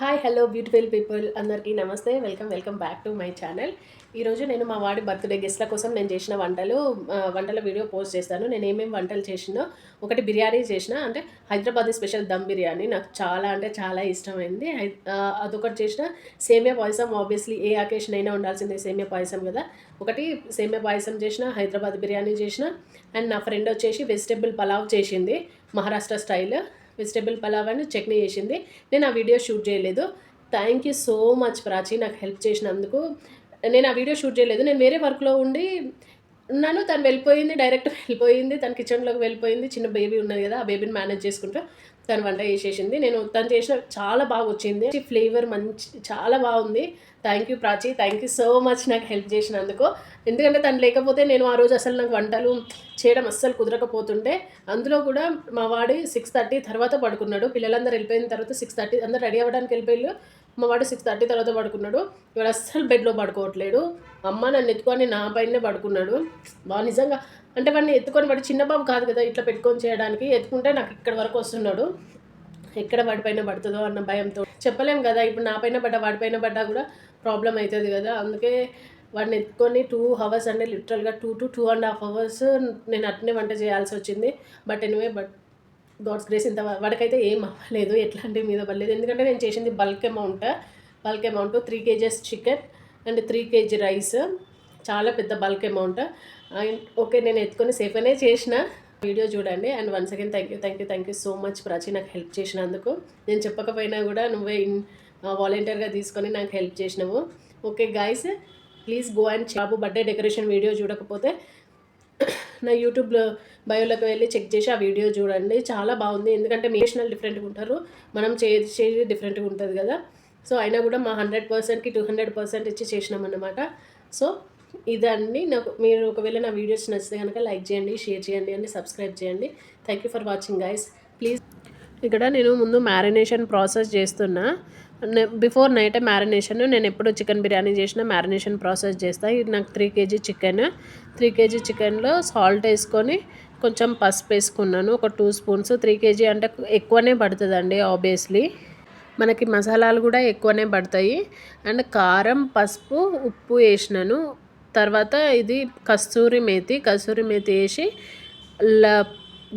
Hi hello beautiful people అందరికీ నమస్తే. Welcome welcome back to my channel ఈరోజు నేను మా వాడి బర్త్డే గెస్ట్ల కోసం నేను చేసిన వంటలు వంటల వీడియో పోస్ట్ చేస్తాను. నేను ఏమేమి వంటలు చేసినో ఒకటి బిర్యానీ చేసిన అంటే హైదరాబాద్ స్పెషల్ దమ్ బిర్యానీ నాకు చాలా అంటే చాలా ఇష్టమైంది. అదొకటి చేసిన సేమియా పాయసం ఆబ్వియస్లీ ఏ అకేషన్ అయినా ఉండాల్సిందే సేమియా పాయసం కదా. ఒకటి సేమియా పాయసం చేసిన హైదరాబాద్ బిర్యానీ చేసిన అండ్ నా ఫ్రెండ్ వచ్చేసి వెజిటేబుల్ పలావ్ చేసింది Maharashtra style vegetable pulao and chutney చేసింది. నేను ఆ వీడియో షూట్ చేయలేదు. Thank you so much Prachi నాకు హెల్ప్ చేసినందుకు. నేను ఆ వీడియో షూట్ చేయలేదు. నేను వేరే వర్క్లో ఉండి ఉన్నాను తను వెళ్ళిపోయింది డైరెక్ట్ వెళ్ళిపోయింది తన కిచెన్లోకి వెళ్ళిపోయింది చిన్న బేబీ ఉన్నది కదా ఆ బేబీని మేనేజ్ చేసుకుంటూ తను వంట చేసేసింది. నేను తను చేసిన చాలా బాగా వచ్చింది. ఫ్లేవర్ మంచి చాలా బాగుంది. Thank you Prachi. Thank you so much నాకు హెల్ప్ చేసినందుకు. ఎందుకంటే తను లేకపోతే నేను ఆ రోజు అసలు నాకు వంటలు చేయడం అస్సలు కుదరకపోతుంటే అందులో కూడా మా వాడి సిక్స్ థర్టీ తర్వాత పడుకున్నాడు. పిల్లలందరూ వెళ్ళిపోయిన తర్వాత సిక్స్ థర్టీ అందరూ రెడీ అవ్వడానికి వెళ్ళిపోయారు మా వాడు సిక్స్ థర్టీ తర్వాత పడుకున్నాడు. ఇవాడు అస్సలు బెడ్లో పడుకోవట్లేడు. అమ్మ నన్ను ఎత్తుకొని నా పైనే పడుకున్నాడు. బాగా నిజంగా. అంటే వాడిని ఎత్తుకొని వాడు చిన్న బాబు కాదు కదా ఇట్లా పెట్టుకొని చేయడానికి. ఎత్తుకుంటే నాకు ఇక్కడ వరకు వస్తున్నాడు. ఎక్కడ వాడిపైన పడుతుందో అన్న భయంతో. చెప్పలేం కదా ఇప్పుడు నా పైన పడ్డా వాడిపైన పడ్డా కూడా ప్రాబ్లం అవుతుంది కదా. అందుకే వాడిని ఎత్తుకొని టూ అవర్స్ అంటే లిటరల్గా two to two and half hours నేను అట్నే వంట చేయాల్సి వచ్చింది. But anyway but God's grace ఇంత వాడికైతే ఏం అవ్వలేదు ఎట్లాంటి మీద పడలేదు ఎందుకంటే నేను చేసింది bulk amount bulk amount three kgs chicken and three kg rice. చాలా పెద్ద బల్క్ అమౌంట్. ఓకే నేను ఎత్తుకొని సేఫ్గానే చేసిన. వీడియో చూడండి. And once again thank you thank you thank you so much Prachi నాకు హెల్ప్ చేసినందుకు. నేను చెప్పకపోయినా కూడా నువ్వే వాలంటీర్గా తీసుకొని నాకు హెల్ప్ చేసినావు. Okay guys please go and Babu birthday decoration video చూడకపోతే నా యూట్యూబ్లో బయోలోకి వెళ్ళి చెక్ చేసి ఆ వీడియో చూడండి. చాలా బాగుంది. ఎందుకంటే మీ డిఫరెంట్గా ఉంటారు. మనం చేసి డిఫరెంట్గా ఉంటుంది కదా. సో అయినా కూడా మా హండ్రెడ్ పర్సెంట్కి టూ హండ్రెడ్ పర్సెంట్ ఇచ్చి చేసినామన్నమాట. సో ఇదండి. నాకు మీరు ఒకవేళ నా వీడియోస్ నచ్చితే కనుక లైక్ చేయండి షేర్ చేయండి అండి సబ్స్క్రైబ్ చేయండి. Thank you for watching guys please ఇక్కడ నేను ముందు మ్యారినేషన్ ప్రాసెస్ చేస్తున్నా. బిఫోర్ నైట్ మ్యారినేషన్ నేను ఎప్పుడు చికెన్ బిర్యానీ చేసినా మ్యారినేషన్ ప్రాసెస్ చేస్తా. ఇది నాకు three kg chicken three kg చికెన్లో సాల్ట్ వేసుకొని కొంచెం పసుపు వేసుకున్నాను. ఒక టూ స్పూన్స్ త్రీ కేజీ అంటే ఎక్కువనే పడుతుందండి ఆబ్వియస్లీ మనకి మసాలాలు కూడా ఎక్కువనే పడతాయి. అండ్ కారం పసుపు ఉప్పు వేసినాను. తర్వాత ఇది కస్తూరి మేతి కస్తూరి మేతి వేసి ల-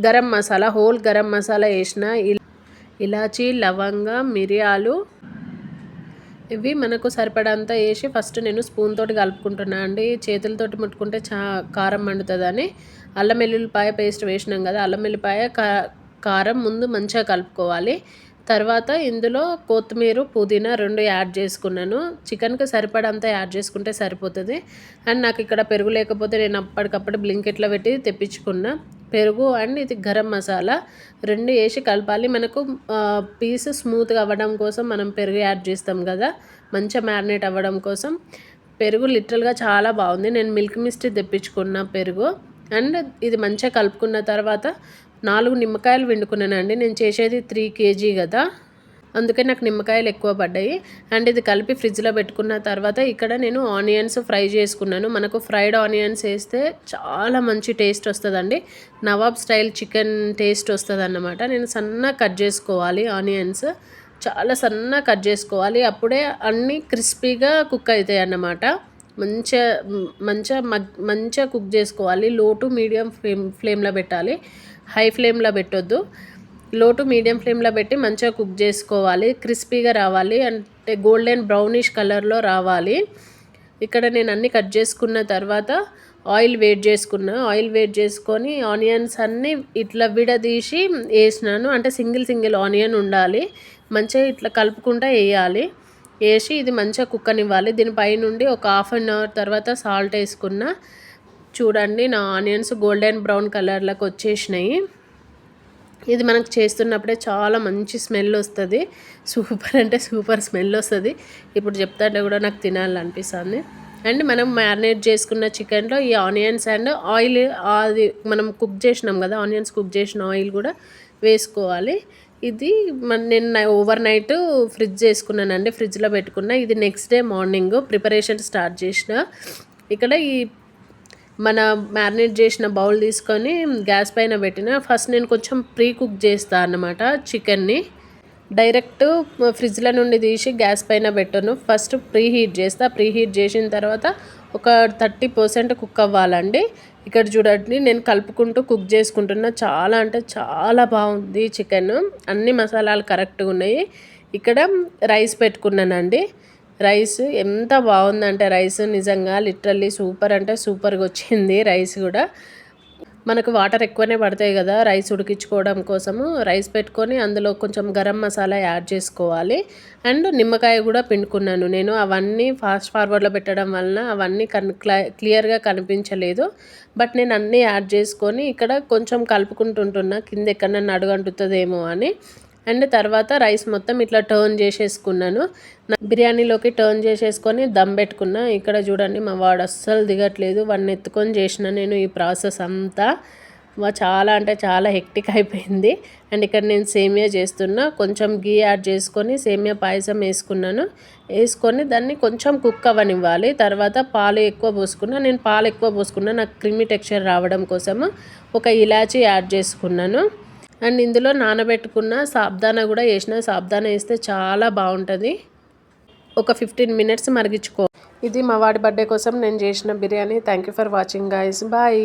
గరం మసాలా హోల్ గరం మసాలా వేసిన ఇల్- ఇలాచీ లవంగ మిరియాలు ఇవి మనకు సరిపడంత వేసి ఫస్ట్ నేను స్పూన్ తోటి కలుపుకుంటున్నా. అండి చేతులతోటి ముట్టుకుంటే చా కారం మండుతుందని. అల్లం వెల్లుల్లిపాయ పేస్ట్ వేసినాం కదా అల్లం వెల్లిపాయ కా కారం ముందు మంచిగా కలుపుకోవాలి. తర్వాత ఇందులో కొత్తిమీర పుదీనా రెండు యాడ్ చేసుకున్నాను. చికెన్కి సరిపడంత యాడ్ చేసుకుంటే సరిపోతుంది. అండ్ నాకు ఇక్కడ పెరుగు లేకపోతే నేను అప్పటికప్పుడు బ్లింకెట్లో పెట్టి తెప్పించుకున్నా. పెరుగు అండ్ ఇది గరం మసాలా. రెండు వేసి కలపాలి. మనకు పీస్ స్మూత్గా అవ్వడం కోసం మనం పెరుగు యాడ్ చేస్తాం కదా. మంచిగా మ్యారినేట్ అవ్వడం కోసం. పెరుగు లిటరల్గా చాలా బాగుంది. నేను మిల్క్ మిస్ట్ తెప్పించుకున్న పెరుగు. అండ్ ఇది మంచిగా కలుపుకున్న తర్వాత నాలుగు నిమ్మకాయలు వండుకున్నానండి నేను చేసేది త్రీ కేజీ కదా. అందుకే నాకు నిమ్మకాయలు ఎక్కువ పడ్డాయి. అండ్ ఇది కలిపి ఫ్రిడ్జ్లో పెట్టుకున్న తర్వాత ఇక్కడ నేను ఆనియన్స్ ఫ్రై చేసుకున్నాను. మనకు ఫ్రైడ్ ఆనియన్స్ వేస్తే చాలా మంచి టేస్ట్ వస్తుందండి. నవాబ్ స్టైల్ చికెన్ టేస్ట్ వస్తుంది అన్నమాట నేను సన్నగా కట్ చేసుకోవాలి ఆనియన్స్. చాలా సన్నగా కట్ చేసుకోవాలి. అప్పుడే అన్నీ క్రిస్పీగా కుక్ అవుతాయి అన్నమాట మంచిగా మంచిగా మగ్ మంచిగా కుక్ చేసుకోవాలి. లో టు మీడియం ఫ్లేమ్ ఫ్లేమ్లో పెట్టాలి. హై ఫ్లేమ్లో పెట్టొద్దు. లో టు మీడియం ఫ్లేమ్లో పెట్టి మంచిగా కుక్ చేసుకోవాలి. క్రిస్పీగా రావాలి. అంటే గోల్డెన్ బ్రౌనిష్ కలర్లో రావాలి. ఇక్కడ నేను అన్ని కట్ చేసుకున్న తర్వాత ఆయిల్ వేట్ చేసుకున్నా. ఆయిల్ వేట్ చేసుకొని ఆనియన్స్ అన్నీ ఇట్లా విడదీసి వేసినాను. అంటే సింగిల్ సింగిల్ ఆనియన్ ఉండాలి. మంచిగా ఇట్లా కలుపుకుంటా వేయాలి. వేసి ఇది మంచిగా కుక్కనివ్వాలి. దీనిపై నుండి ఒక హాఫ్ అన్ అవర్ తర్వాత సాల్ట్ వేసుకున్న. చూడండి నా ఆనియన్స్ గోల్డెన్ బ్రౌన్ కలర్లోకి వచ్చేసినాయి. ఇది మనకు చేస్తున్నప్పుడే చాలా మంచి స్మెల్ వస్తుంది. సూపర్ అంటే సూపర్ స్మెల్ వస్తుంది. ఇప్పుడు చెప్తాంటే కూడా నాకు తినాలనిపిస్తుంది. అండ్ మనం మ్యారినేట్ చేసుకున్న చికెన్లో ఈ ఆనియన్స్ అండ్ ఆయిల్ అది మనం కుక్ చేసినాం కదా ఆనియన్స్ కుక్ చేసిన ఆయిల్ కూడా వేసుకోవాలి. ఇది మన నేను ఓవర్ నైట్ ఫ్రిడ్జ్ చేసుకున్నానండి ఫ్రిడ్జ్లో పెట్టుకున్న. ఇది next day morning preparation start చేసిన. ఇక్కడ ఈ మన మ్యారినేట్ చేసిన బౌల్ తీసుకొని గ్యాస్ పైన పెట్టిన. ఫస్ట్ నేను కొంచెం ప్రీ కుక్ చేస్తాను అన్నమాట చికెన్ని. డైరెక్ట్ ఫ్రిడ్జ్లో నుండి తీసి గ్యాస్ పైన పెట్టను. ఫస్ట్ ప్రీ హీట్ చేస్తా. ప్రీ హీట్ చేసిన తర్వాత ఒక థర్టీ పర్సెంట్ కుక్ అవ్వాలండి. ఇక్కడ చూడండి నేను కలుపుకుంటూ కుక్ చేసుకుంటున్నా. చాలా అంటే చాలా బాగుంది చికెన్. అన్ని మసాలాలు కరెక్ట్గా ఉన్నాయి. ఇక్కడ రైస్ పెట్టుకున్నానండి. రైస్ ఎంత బాగుందంటే రైస్ నిజంగా లిటరల్లీ సూపర్ అంటే సూపర్గా వచ్చింది రైస్ కూడా. మనకు వాటర్ ఎక్కువనే పడతాయి కదా రైస్ ఉడికించుకోవడం కోసము. రైస్ పెట్టుకొని అందులో కొంచెం గరం మసాలా యాడ్ చేసుకోవాలి. అండ్ నిమ్మకాయ కూడా పిండుకున్నాను నేను. అవన్నీ ఫాస్ట్ ఫార్వర్డ్లో పెట్టడం వలన అవన్నీ కన్ క్లియర్గా కనిపించలేదు. బట్ నేను అన్నీ యాడ్ చేసుకొని ఇక్కడ కొంచెం కలుపుకుంటుంటున్నా. కింద ఎక్కడన్నా అడుగంటుతుందేమో అని. అండ్ తర్వాత రైస్ మొత్తం ఇట్లా టర్న్ చేసేసుకున్నాను. బిర్యానీలోకి టర్న్ చేసేసుకొని దమ్ పెట్టుకున్నా. ఇక్కడ చూడండి మా వాడు అస్సలు దిగట్లేదు. వాడిని ఎత్తుకొని చేసిన నేను ఈ ప్రాసెస్ అంతా. చాలా అంటే చాలా హెక్టిక్ అయిపోయింది. అండ్ ఇక్కడ నేను సేమియా చేస్తున్నా. కొంచెం గీ యాడ్ చేసుకొని సేమియా పాయసం వేసుకున్నాను. వేసుకొని దాన్ని కొంచెం కుక్ అవ్వనివ్వాలి. తర్వాత పాలు ఎక్కువ పోసుకున్నా. నేను పాలు ఎక్కువ పోసుకున్నా. నాకు క్రిమి టెక్స్చర్ రావడం కోసము ఒక ఇలాచీ యాడ్ చేసుకున్నాను. అండ్ ఇందులో నానబెట్టుకున్న సాబ్దానా కూడా వేసిన సాబ్దానా వేస్తే చాలా బాగుంటుంది. ఒక ఫిఫ్టీన్ మినిట్స్ మరిగించుకో. ఇది మా వాడి బర్త్డే కోసం నేను చేసిన biryani. Thank you for watching guys bye